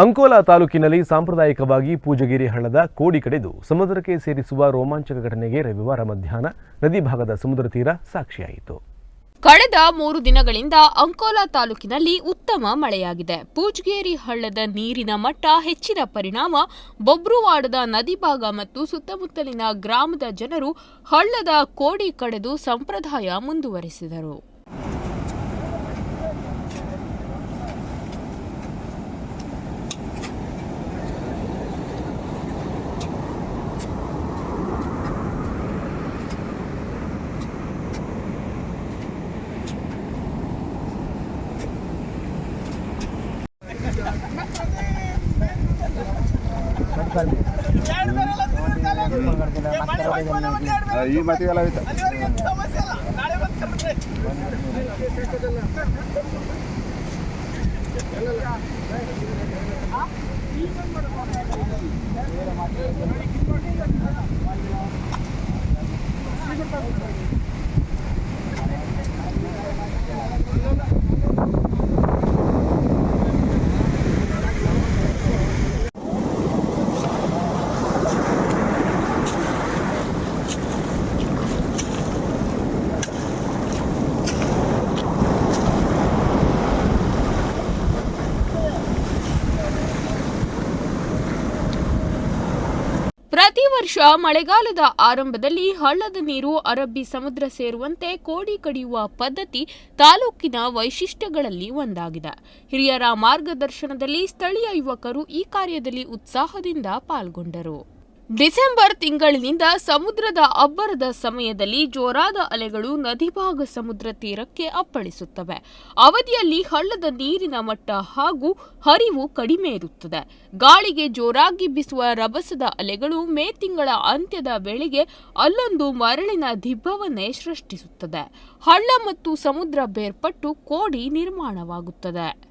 ಅಂಕೋಲಾ ತಾಲೂಕಿನಲ್ಲಿ ಸಾಂಪ್ರದಾಯಿಕವಾಗಿ ಪೂಜಗಿರಿ ಹಳ್ಳದ ಕೋಡಿ ಕಡೆದು ಸಮುದ್ರಕ್ಕೆ ಸೇರಿಸುವ ರೋಮಾಂಚಕ ಘಟನೆಗೆ ರವಿವಾರ ಮಧ್ಯಾಹ್ನ ನದಿ ಭಾಗದ ಸಮುದ್ರ ತೀರ ಸಾಕ್ಷಿಯಾಯಿತು. ಕಳೆದ ಮೂರು ದಿನಗಳಿಂದ ಅಂಕೋಲಾ ತಾಲೂಕಿನಲ್ಲಿ ಉತ್ತಮ ಮಳೆಯಾಗಿದೆ. ಪೂಜ್ಗೇರಿ ಹಳ್ಳದ ನೀರಿನ ಮಟ್ಟ ಹೆಚ್ಚಿದ ಪರಿಣಾಮ ಬೊಬ್ರುವಾಡದ ನದಿ ಭಾಗ ಮತ್ತು ಸುತ್ತಮುತ್ತಲಿನ ಗ್ರಾಮದ ಜನರು ಹಳ್ಳದ ಕೋಡಿ ಕಡೆದು ಸಂಪ್ರದಾಯ ಮುಂದುವರೆಸಿದರು. ಈ ಮತಿಗೆಲ್ಲ ಹೋಯ್ತು ಪ್ರತಿ ವರ್ಷ ಮಳೆಗಾಲದ ಆರಂಭದಲ್ಲಿ ಹಳ್ಳದ ನೀರು ಅರಬ್ಬಿ ಸಮುದ್ರ ಸೇರುವಂತೆ ಕೋಡಿ ಕಡಿಯುವ ಪದ್ಧತಿ ತಾಲೂಕಿನ ವೈಶಿಷ್ಟ್ಯಗಳಲ್ಲಿ ಒಂದಾಗಿದೆ. ಹಿರಿಯರ ಮಾರ್ಗದರ್ಶನದಲ್ಲಿ ಸ್ಥಳೀಯ ಯುವಕರು ಈ ಕಾರ್ಯದಲ್ಲಿ ಉತ್ಸಾಹದಿಂದ ಪಾಲ್ಗೊಂಡರು. ಡಿಸೆಂಬರ್ ತಿಂಗಳಿನಿಂದ ಸಮುದ್ರದ ಅಬ್ಬರದ ಸಮಯದಲ್ಲಿ ಜೋರಾದ ಅಲೆಗಳು ನದಿಭಾಗ ಸಮುದ್ರ ತೀರಕ್ಕೆ ಅಪ್ಪಳಿಸುತ್ತವೆ. ಅವಧಿಯಲ್ಲಿ ಹಳ್ಳದ ನೀರಿನ ಮಟ್ಟ ಹಾಗೂ ಹರಿವು ಕಡಿಮೆ ಇರುತ್ತದೆ. ಗಾಳಿಗೆ ಜೋರಾಗಿ ಬಿಸುವ ರಭಸದ ಅಲೆಗಳು ಮೇ ತಿಂಗಳ ಅಂತ್ಯದ ವೇಳೆಗೆ ಅಲ್ಲೊಂದು ಮರಳಿನ ದಿಬ್ಬವನ್ನೇ ಸೃಷ್ಟಿಸುತ್ತದೆ. ಹಳ್ಳ ಮತ್ತು ಸಮುದ್ರ ಬೇರ್ಪಟ್ಟು ಕೋಡಿ ನಿರ್ಮಾಣವಾಗುತ್ತದೆ.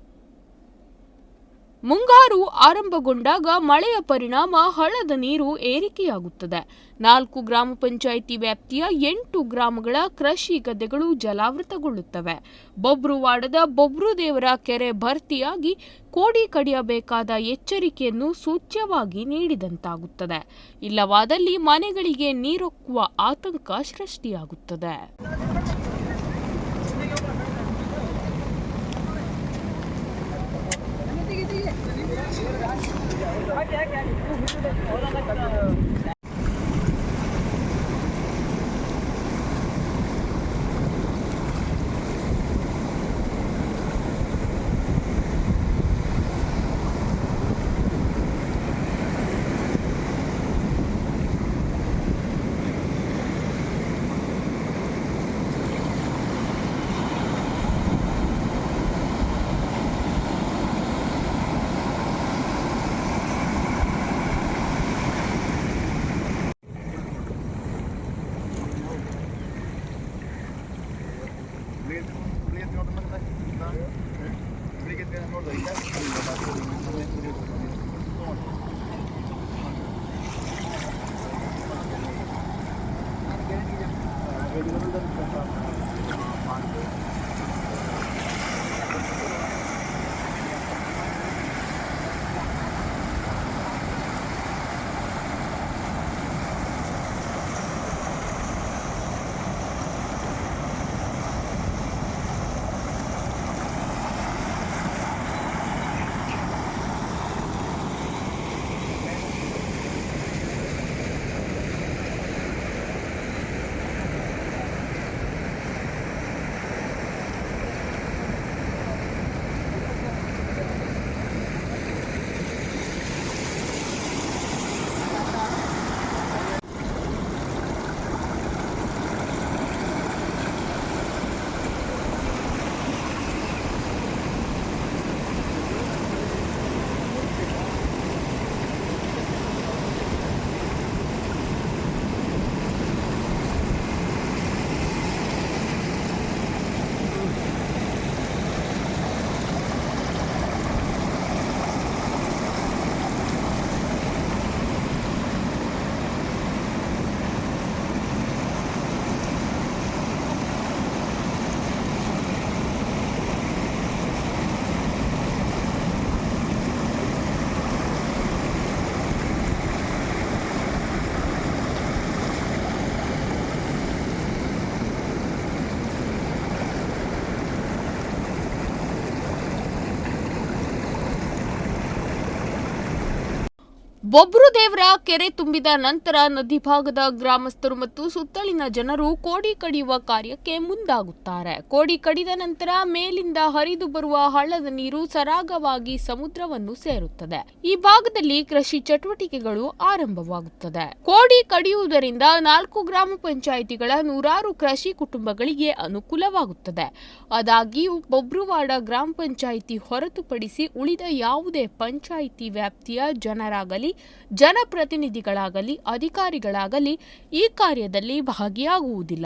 ಮುಂಗಾರು ಆರಂಭಗೊಂಡಾಗ ಮಳೆಯ ಪರಿಣಾಮ ಹಳದ ನೀರು ಏರಿಕೆಯಾಗುತ್ತದೆ. ನಾಲ್ಕು ಗ್ರಾಮ ಪಂಚಾಯಿತಿ ವ್ಯಾಪ್ತಿಯ ಎಂಟು ಗ್ರಾಮಗಳ ಕೃಷಿ ಗದ್ದೆಗಳು ಜಲಾವೃತಗೊಳ್ಳುತ್ತವೆ. ಬೊಬ್ರುವಾಡದ ಬೊಬ್ರುದೇವರ ಕೆರೆ ಭರ್ತಿಯಾಗಿ ಕೋಡಿ ಕಡಿಯಬೇಕಾದ ಎಚ್ಚರಿಕೆಯನ್ನು ಸೂಚ್ಯವಾಗಿ ನೀಡಿದಂತಾಗುತ್ತದೆ. ಇಲ್ಲವಾದಲ್ಲಿ ಮನೆಗಳಿಗೆ ನೀರೊಕ್ಕುವ ಆತಂಕ ಸೃಷ್ಟಿಯಾಗುತ್ತದೆ. Thank you. ಬೊಬ್ರು ದೇವರ ಕೆರೆ ತುಂಬಿದ ನಂತರ ನದಿ ಭಾಗದ ಗ್ರಾಮಸ್ಥರು ಮತ್ತು ಸುತ್ತಲಿನ ಜನರು ಕೋಡಿ ಕಡಿಯುವ ಕಾರ್ಯಕ್ಕೆ ಮುಂದಾಗುತ್ತಾರೆ. ಕೋಡಿ ಕಡಿದ ನಂತರ ಮೇಲಿಂದ ಹರಿದು ಬರುವ ಹಳ್ಳದ ನೀರು ಸರಾಗವಾಗಿ ಸಮುದ್ರವನ್ನು ಸೇರುತ್ತದೆ. ಈ ಭಾಗದಲ್ಲಿ ಕೃಷಿ ಚಟುವಟಿಕೆಗಳು ಆರಂಭವಾಗುತ್ತದೆ. ಕೋಡಿ ಕಡಿಯುವುದರಿಂದ ನಾಲ್ಕು ಗ್ರಾಮ ಪಂಚಾಯಿತಿಗಳ ನೂರಾರು ಕೃಷಿ ಕುಟುಂಬಗಳಿಗೆ ಅನುಕೂಲವಾಗುತ್ತದೆ. ಆದಾಗ್ಯೂ, ಬೊಬ್ರುವಾಡ ಗ್ರಾಮ ಪಂಚಾಯಿತಿ ಹೊರತುಪಡಿಸಿ ಉಳಿದ ಯಾವುದೇ ಪಂಚಾಯಿತಿ ವ್ಯಾಪ್ತಿಯ ಜನರಾಗಲಿ ಜನಪ್ರತಿನಿಧಿಗಳಾಗಲಿ, ಅಧಿಕಾರಿಗಳಾಗಲಿ ಈ ಕಾರ್ಯದಲ್ಲಿ ಭಾಗಿಯಾಗುವುದಿಲ್ಲ.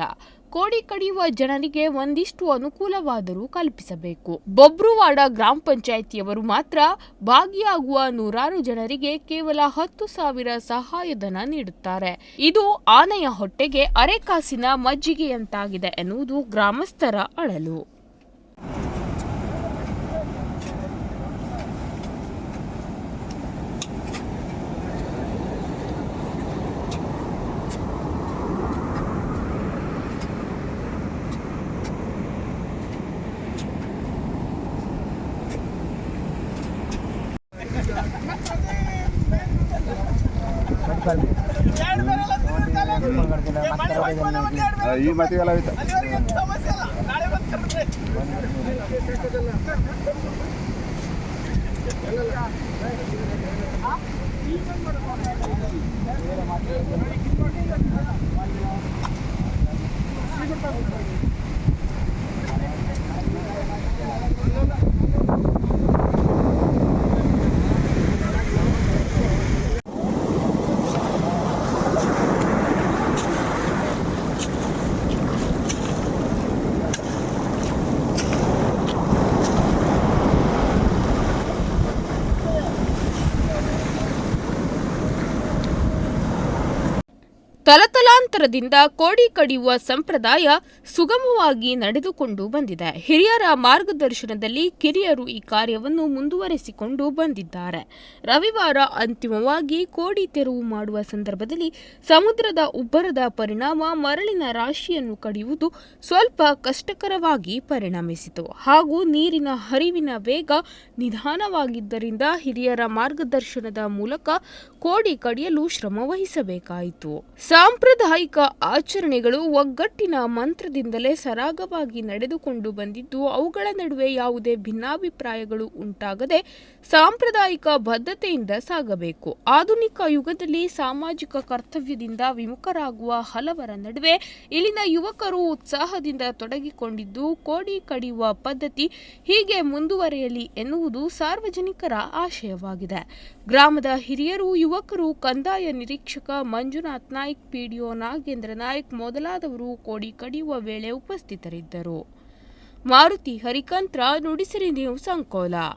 ಕೋಡಿ ಕಡಿಯುವ ಜನರಿಗೆ ಒಂದಿಷ್ಟು ಅನುಕೂಲವಾದರೂ ಕಲ್ಪಿಸಬೇಕು. ಬೊಬ್ರುವಾಡ ಗ್ರಾಮ ಪಂಚಾಯಿತಿಯವರು ಮಾತ್ರ ಭಾಗಿಯಾಗುವ ನೂರಾರು ಜನರಿಗೆ ಕೇವಲ ಹತ್ತು ಸಾವಿರ ಸಹಾಯಧನ ನೀಡುತ್ತಾರೆ. ಇದು ಆನೆಯ ಹೊಟ್ಟೆಗೆ ಅರೆಕಾಸಿನ ಮಜ್ಜಿಗೆಯಂತಾಗಿದೆ ಎನ್ನುವುದು ಗ್ರಾಮಸ್ಥರ ಅಳಲು. ಈ ಮತಿಗೆಲ್ಲ ಆಯ್ತು ತಲತಲಾಂತರದಿಂದ ಕೋಡಿ ಕಡಿಯುವ ಸಂಪ್ರದಾಯ ಸುಗಮವಾಗಿ ನಡೆದುಕೊಂಡು ಬಂದಿದೆ. ಹಿರಿಯರ ಮಾರ್ಗದರ್ಶನದಲ್ಲಿ ಕಿರಿಯರು ಈ ಕಾರ್ಯವನ್ನು ಮುಂದುವರೆಸಿಕೊಂಡು ಬಂದಿದ್ದಾರೆ. ರವಿವಾರ ಅಂತಿಮವಾಗಿ ಕೋಡಿ ತೆರವು ಮಾಡುವ ಸಂದರ್ಭದಲ್ಲಿ ಸಮುದ್ರದ ಉಬ್ಬರದ ಪರಿಣಾಮ ಮರಳಿನ ರಾಶಿಯನ್ನು ಕಡಿಯುವುದು ಸ್ವಲ್ಪ ಕಷ್ಟಕರವಾಗಿ ಪರಿಣಮಿಸಿತು. ಹಾಗೂ ನೀರಿನ ಹರಿವಿನ ವೇಗ ನಿಧಾನವಾಗಿದ್ದರಿಂದ ಹಿರಿಯರ ಮಾರ್ಗದರ್ಶನದ ಮೂಲಕ ಕೋಡಿ ಕಡಿಯಲು ಶ್ರಮ ವಹಿಸಬೇಕಾಯಿತು. ಸಾಂಪ್ರದಾಯಿಕ ಆಚರಣೆಗಳು ಒಗ್ಗಟ್ಟಿನ ಮಂತ್ರದಿಂದಲೇ ಸರಾಗವಾಗಿ ನಡೆದುಕೊಂಡು ಬಂದಿದ್ದು, ಅವುಗಳ ನಡುವೆ ಯಾವುದೇ ಭಿನ್ನಾಭಿಪ್ರಾಯಗಳು ಉಂಟಾಗದೆ ಸಾಂಪ್ರದಾಯಿಕ ಬದ್ಧತೆಯಿಂದ ಸಾಗಬೇಕು. ಆಧುನಿಕ ಯುಗದಲ್ಲಿ ಸಾಮಾಜಿಕ ಕರ್ತವ್ಯದಿಂದ ವಿಮುಖರಾಗುವ ಹಲವರ ನಡುವೆ ಇಲ್ಲಿನ ಯುವಕರು ಉತ್ಸಾಹದಿಂದ ತೊಡಗಿಕೊಂಡಿದ್ದು, ಕೋಡಿ ಕಡಿಯುವ ಪದ್ಧತಿ ಹೀಗೆ ಮುಂದುವರೆಯಲಿ ಎನ್ನುವುದು ಸಾರ್ವಜನಿಕರ ಆಶಯವಾಗಿದೆ. ಗ್ರಾಮದ ಹಿರಿಯರು, ಯುವಕರು, ಕಂದಾಯ ನಿರೀಕ್ಷಕ ಮಂಜುನಾಥ್ ನಾಯ್ಕ್ ಪಿಡಿಒ ನಾಗೇಂದ್ರ ನಾಯಕ್ ಮೊದಲಾದವರು ಕೋಡಿ ಕಡಿಯುವ ವೇಳೆ ಉಪಸ್ಥಿತರಿದ್ದರು. ಮಾರುತಿ ಹರಿಕಂತ್ರ ನುಡಿಸಿರಿ ನೀವು ಅಂಕೋಲಾ.